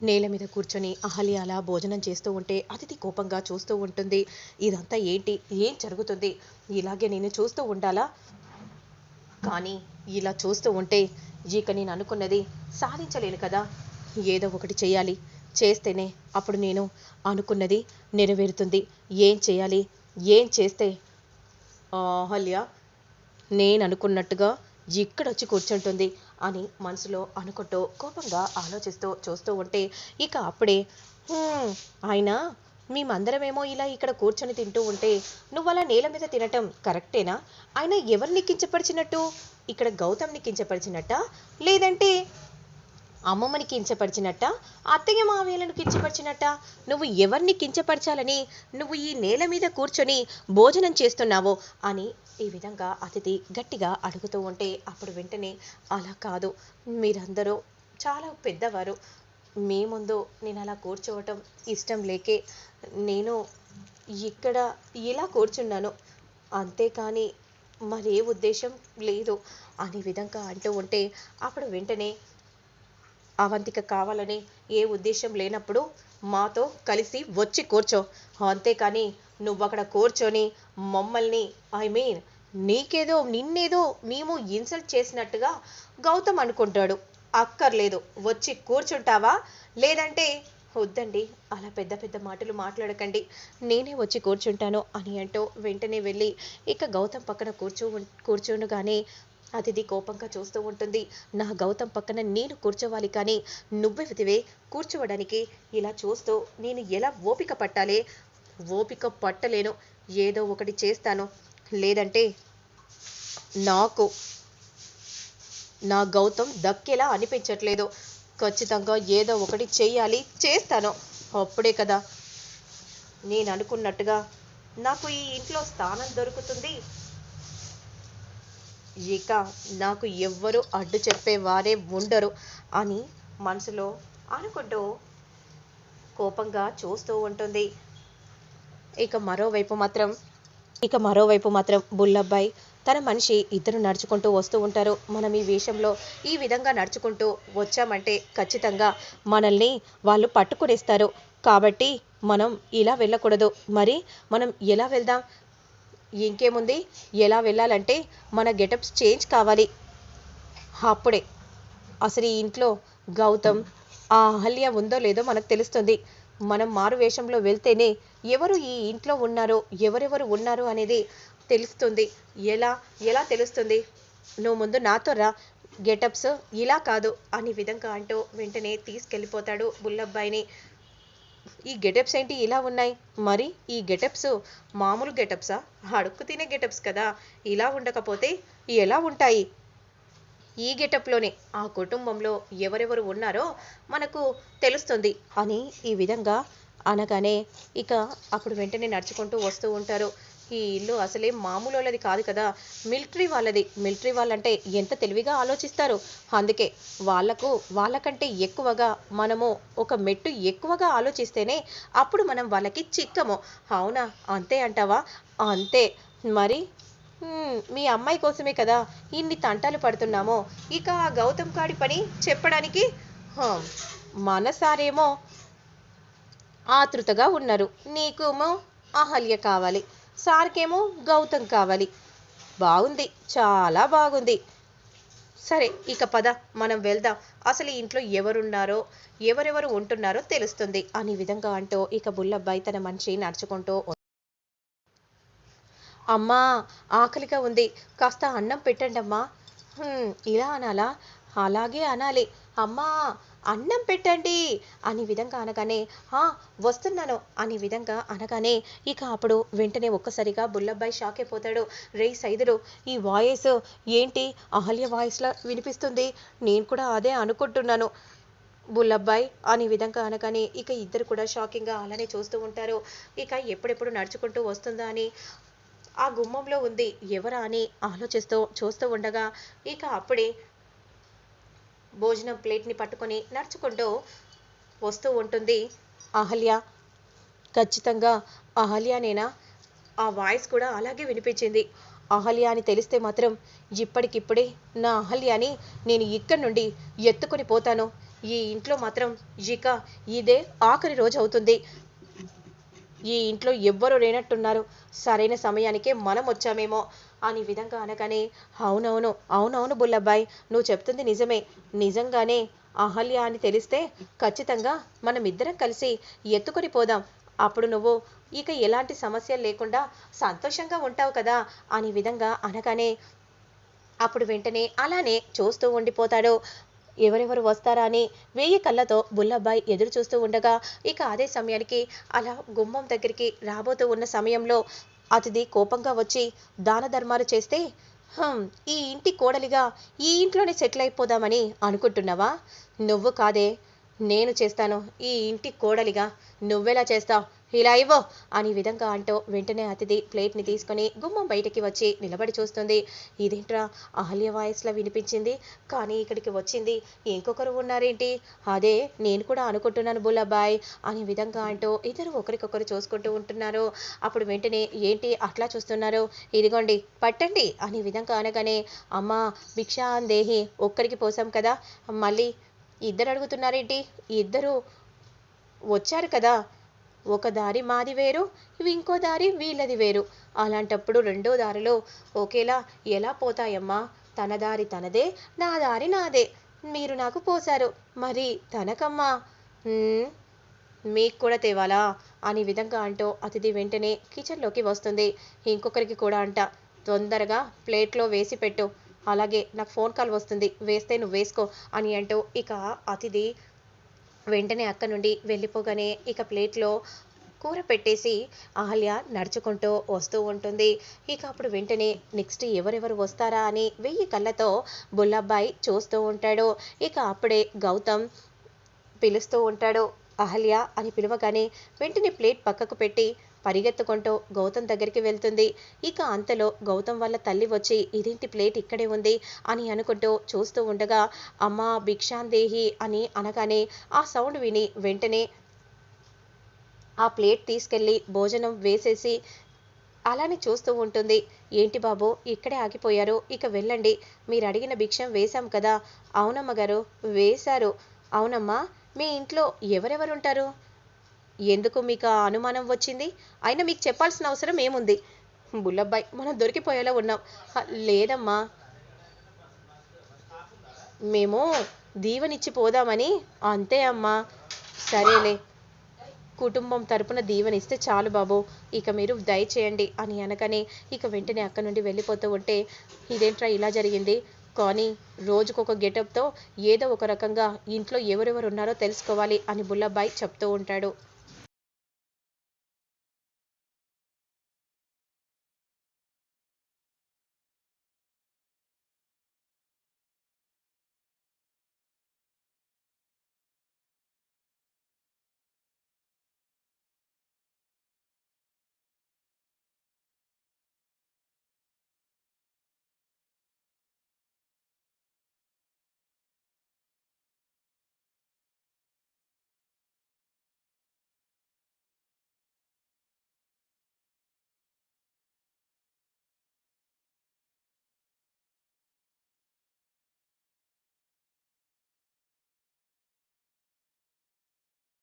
నేల మీద కూర్చొని అహల్య అలా భోజనం చేస్తూ ఉంటే అతిథి కోపంగా చూస్తూ ఉంటుంది. ఇదంతా ఏంటి? ఏం జరుగుతుంది? ఇలాగే నేను చూస్తూ ఉండాలా? కానీ ఇలా చూస్తూ ఉంటే ఇక నేను అనుకున్నది సాధించలేను కదా. ఏదో ఒకటి చేయాలి. చేస్తేనే అప్పుడు నేను అనుకున్నది నెరవేరుతుంది. ఏం చేయాలి? ఏం చేస్తే? అహల్య నేను అనుకున్నట్టుగా ఇక్కడొచ్చి కూర్చుంటుంది. అని మనసులో అనుకుంటూ కోపంగా ఆలోచిస్తూ చూస్తూ ఉంటే ఇక అప్పుడే ఆయన మేమందరమేమో ఇలా ఇక్కడ కూర్చొని తింటూ ఉంటే నువ్వు అలా నేల మీద తినటం కరెక్టేనా? ఆయన ఎవరిని కించపరిచినట్టు? ఇక్కడ గౌతమ్ని కించపరిచినట్ట? లేదంటే అమ్మమ్మని కించపరిచినట్ట అత్తయ్య మావయ్యలను కించపరిచినట్ట నువ్వు ఎవరిని కించపరచాలని నువ్వు ఈ నేల మీద కూర్చొని భోజనం చేస్తున్నావో అని ఈ విధంగా అతిథి గట్టిగా అడుగుతూ ఉంటే అప్పుడు వెంటనే అలా కాదు. మీరందరూ చాలా పెద్దవారు. మీ ముందు నేను అలా కూర్చోవటం ఇష్టం లేకే నేను ఇక్కడ ఇలా కూర్చున్నాను. అంతేకాని మరే ఉద్దేశం లేదు అనే విధంగా అంటూ ఉంటే అప్పుడు వెంటనే అవంతిక కావాలని ఏ ఉద్దేశం లేనప్పుడు మాతో కలిసి వచ్చి కూర్చో. అంతేకాని నువ్వు అక్కడ కూర్చొని మమ్మల్ని ఐ మీన్ నీకేదో నిన్నేదో మేము ఇన్సల్ట్ చేసినట్టుగా గౌతమ్ అనుకుంటాడు. అక్కర్లేదు. వచ్చి కూర్చుంటావా? లేదంటే వద్దండి. అలా పెద్ద పెద్ద మాటలు మాట్లాడకండి. నేనే వచ్చి కూర్చుంటాను అని అంటూ వెంటనే వెళ్ళి ఇక గౌతమ్ పక్కన కూర్చో కూర్చోనుగానే అతిథి కోపంగా చూస్తూ ఉంటుంది. నా గౌతమ్ పక్కన నేను కూర్చోవాలి కానీ నువ్వెవతివే కూర్చోవడానికి ఇలా చూస్తూ నేను ఎలా ఓపిక పట్టాలి? ఓపిక పట్టలేను. ఏదో ఒకటి చేస్తాను. లేదంటే నాకు నా గౌతమ్ దక్కేలా అనిపించట్లేదు. ఖచ్చితంగా ఏదో ఒకటి చేయాలి చేస్తాను. అప్పుడే కదా. నేను అనుకున్నట్టుగా నాకు ఈ ఇంట్లో స్థానం దొరుకుతుంది. ఇక నాకు ఎవ్వరు అడ్డు చెప్పేవారే ఉండరు అని మనసులో అనుకుంటూ కోపంగా చూస్తూ ఉంటుంది. ఇక మరోవైపు మాత్రం ఇక మరోవైపు మాత్రం బుల్లబ్బాయి తన మనిషి ఇద్దరు నడుచుకుంటూ వస్తూ ఉంటారు. మనం ఈ వేషంలో ఈ విధంగా నడుచుకుంటూ వచ్చామంటే ఖచ్చితంగా మనల్ని వాళ్ళు పట్టుకునేస్తారు. కాబట్టి మనం ఇలా వెళ్ళకూడదు. మరి మనం ఎలా వెళ్దాం? ఇంకేముంది? ఎలా వెళ్ళాలంటే మన గెటప్స్ చేంజ్ కావాలి. అప్పుడే. అసలు ఈ ఇంట్లో గౌతమ్ ఆ అహల్య ఉందో లేదో మనకు తెలుస్తుంది. మనం మారు వేషంలో వెళ్తేనే ఎవరు ఈ ఇంట్లో ఉన్నారో ఎవరెవరు ఉన్నారు అనేది తెలుస్తుంది. ఎలా ఎలా తెలుస్తుంది? నువ్వు ముందు నాతో రా. గెటప్స్ ఇలా కాదు. అనే విధంగా అంటూ వెంటనే తీసుకెళ్ళిపోతాడు బుల్లబ్బాయిని. ఈ గెటప్స్ ఏంటి? ఇలా ఉన్నాయి. మరి ఈ గెటప్స్ మామూలు గెటప్సా? అడుక్కు తినే గెటప్స్ కదా. ఇలా ఉండకపోతే ఎలా ఉంటాయి? ఈ గెటప్లోనే ఆ కుటుంబంలో ఎవరెవరు ఉన్నారో మనకు తెలుస్తుంది. అని ఈ విధంగా అనగానే ఇక అప్పుడు వెంటనే నడుచుకుంటూ వస్తూ ఉంటారు. ఈ ఇల్లు అసలే మామూలు వాళ్ళది కాదు కదా. మిలిటరీ వాళ్ళది. మిలిటరీ వాళ్ళంటే ఎంత తెలివిగా ఆలోచిస్తారు. అందుకే వాళ్ళకు వాళ్ళకంటే ఎక్కువగా మనము ఒక మెట్టు ఎక్కువగా ఆలోచిస్తేనే అప్పుడు మనం వాళ్ళకి చిక్కము. అవునా? అంతే అంటావా? అంతే. మరి? మీ అమ్మాయి కోసమే కదా ఇన్ని తంటాలు పడుతున్నామో. ఇక ఆ గౌతమ్ కాడి పని చెప్పడానికి మనసారేమో ఆతృతగా ఉన్నారు. నీకేమో అహల్య కావాలి. సార్కేమో గౌతమ్ కావాలి. బాగుంది. చాలా బాగుంది. సరే ఇక పద. మనం వెళ్దాం. అసలు ఈ ఇంట్లో ఎవరున్నారో ఎవరెవరు ఉంటున్నారో తెలుస్తుంది. అనే విధంగా అంటూ ఇక బుల్లబ్బాయి తన మనిషి నడుచుకుంటూ అమ్మా ఆకలిగా ఉంది. కాస్త అన్నం పెట్టండి అమ్మా "హ్మ్, ఇలా అనాలా? అలాగే అనాలి. అమ్మా అన్నం పెట్టండి అనే విధంగా అనగానే "ఆ, వస్తున్నాను అనే విధంగా అనగానే ఇక అప్పుడు వెంటనే ఒక్కసారిగా బుల్లబ్బాయి షాక్ అయిపోతాడు. రే సైదులు ఈ వాయిస్ ఏంటి? అహల్య వాయిస్లా వినిపిస్తుంది. నేను కూడా అదే అనుకుంటున్నాను. బుల్లబ్బాయ్ అనే విధంగా అనగానే ఇక ఇద్దరు కూడా షాకింగ్గా అలానే చూస్తూ ఉంటారు. ఇక ఎప్పుడెప్పుడు నడుచుకుంటూ వస్తుందా అని ఆ గుమ్మంలో ఉంది ఎవరా అని ఆలోచిస్తూ చూస్తూ ఉండగా ఇక అప్పుడే భోజనం ప్లేట్ని పట్టుకొని నడుచుకుంటూ వస్తూ ఉంటుంది అహల్య. ఖచ్చితంగా అహల్యనేనా? ఆ వాయిస్ కూడా అలాగే వినిపించింది. అహల్య అని తెలిస్తే మాత్రం ఇప్పటికిప్పుడే నా అహల్యని నేను ఇక్కడి నుండి ఎత్తుకొని పోతాను. ఈ ఇంట్లో మాత్రం ఇక ఇదే ఆఖరి రోజు అవుతుంది. ఈ ఇంట్లో ఎవ్వరూ లేనట్టున్నారు. సరైన సమయానికే మనం వచ్చామేమో. అని విధంగా అనగానే అవునవును అవునవును బుల్లబ్బాయ్ నువ్వు చెప్తుంది నిజమే. నిజంగానే అహల్య అని తెలిస్తే ఖచ్చితంగా మనం ఇద్దరం కలిసి ఎత్తుకొని పోదాం. అప్పుడు నువ్వు ఇక ఎలాంటి సమస్యలు లేకుండా సంతోషంగా ఉంటావు కదా అని విధంగా అనగానే అప్పుడు వెంటనే అలానే చూస్తూ ఉండిపోతాడు. ఎవరెవరు వస్తారా అని వెయ్యి కళ్ళతో బుల్లబ్బాయి ఎదురు చూస్తూ ఉండగా ఇక అదే సమయానికి అలా గుమ్మం దగ్గరికి రాబోతూ ఉన్న సమయంలో అతిథి కోపంగా వచ్చి దాన ధర్మాలు చేస్తే "హమ్, ఈ ఇంటి కోడలిగా ఈ ఇంట్లోనే సెటిల్ అయిపోదామని అనుకుంటున్నావా? నువ్వు కాదే నేను చేస్తాను. ఈ ఇంటి కోడలిగా నువ్వెలా చేస్తావు? ఇలా ఇవ్వో అని విధంగా అంటూ వెంటనే అతిథి ప్లేట్ని తీసుకొని గుమ్మం బయటికి వచ్చి నిలబడి చూస్తుంది. ఇదేంట్రా? అహల్య వాయిస్లా వినిపించింది. కానీ ఇక్కడికి వచ్చింది. ఇంకొకరు ఉన్నారేంటి? అదే నేను కూడా అనుకుంటున్నాను బుల్లబాయ్ అనే విధంగా అంటూ ఇద్దరు ఒకరికొకరు చూసుకుంటూ ఉంటున్నారు. అప్పుడు వెంటనే ఏంటి? అట్లా చూస్తున్నారు? ఇదిగోండి పట్టండి అనే విధంగా అనగానే అమ్మా భిక్షా దేహి ఒక్కరికి పోసాం కదా. మళ్ళీ ఇద్దరు అడుగుతున్నారేంటి? ఇద్దరు వచ్చారు కదా. ఒక దారి మాది వేరు ఇవి ఇంకో దారి వీళ్ళది వేరు. అలాంటప్పుడు రెండో దారిలో ఒకేలా ఎలా పోతాయమ్మా? తన దారి తనదే నా దారి నాదే. మీరు నాకు పోశారు. మరి తనకమ్మా? మీకు కూడా తేవాలా? అని విధంగా అంటూ అతిథి వెంటనే కిచెన్లోకి వస్తుంది. ఇంకొకరికి కూడా అంట. తొందరగా ప్లేట్లో వేసి పెట్టు. అలాగే నాకు ఫోన్ కాల్ వస్తుంది. వేస్తే నువ్వు వేసుకో అని అంటూ ఇక అతిథి వెంటనే అక్క నుండి వెళ్ళిపోగానే ఇక ప్లేట్లో కూర పెట్టేసి ఆహల్య నడుచుకుంటూ వస్తూ ఉంటుంది. ఇక అప్పుడు వెంటనే నెక్స్ట్ ఎవరెవరు వస్తారా అని వెయ్యి కళ్ళతో బుల్లబ్బాయి చూస్తూ ఉంటాడు. ఇక అప్పుడే గౌతమ్ పిలుస్తూ ఉంటాడు. అహల్య అని పిలవగానే వెంటనే ప్లేట్ పక్కకు పెట్టి పరిగెత్తుకుంటూ గౌతమ్ దగ్గరికి వెళ్తుంది. ఇక అంతలో గౌతమ్ వాళ్ళ తల్లి వచ్చి ఇదేంటి ప్లేట్ ఇక్కడే ఉంది? అని అనుకుంటూ చూస్తూ ఉండగా అమ్మా భిక్షాందేహి అని అనగానే ఆ సౌండ్ విని వెంటనే ఆ ప్లేట్ తీసుకెళ్ళి భోజనం వేసేసి అలానే చూస్తూ ఉంటుంది. ఏంటి బాబు ఇక్కడే ఆగిపోయారు. ఇక వెళ్ళండి. మీరు అడిగిన భిక్షం వేశాం కదా. అవునమ్మ గారు వేశారు. అవునమ్మా మీ ఇంట్లో ఎవరెవరు ఉంటారు ఎందుకు మీకు ఆ అనుమానం వచ్చింది? అయినా మీకు చెప్పాల్సిన అవసరం ఏముంది? బుల్లబ్బాయి మనం దొరికిపోయేలా ఉన్నాం. లేదమ్మా. మేము దీవెనిచ్చి పోదామని. అంతే అమ్మా. సరేలే. కుటుంబం తరపున దీవెనిస్తే చాలు బాబు. ఇక మీరు దయచేయండి అని అనగానే ఇక వెంటనే అక్క నుండి వెళ్ళిపోతూ ఉంటే ఇదేంట్రా ఇలా జరిగింది? కానీ రోజుకొక గెటప్తో ఏదో ఒక రకంగా ఇంట్లో ఎవరెవరు ఉన్నారో తెలుసుకోవాలి అని బుల్లబ్బాయి చెప్తూ ఉంటాడు.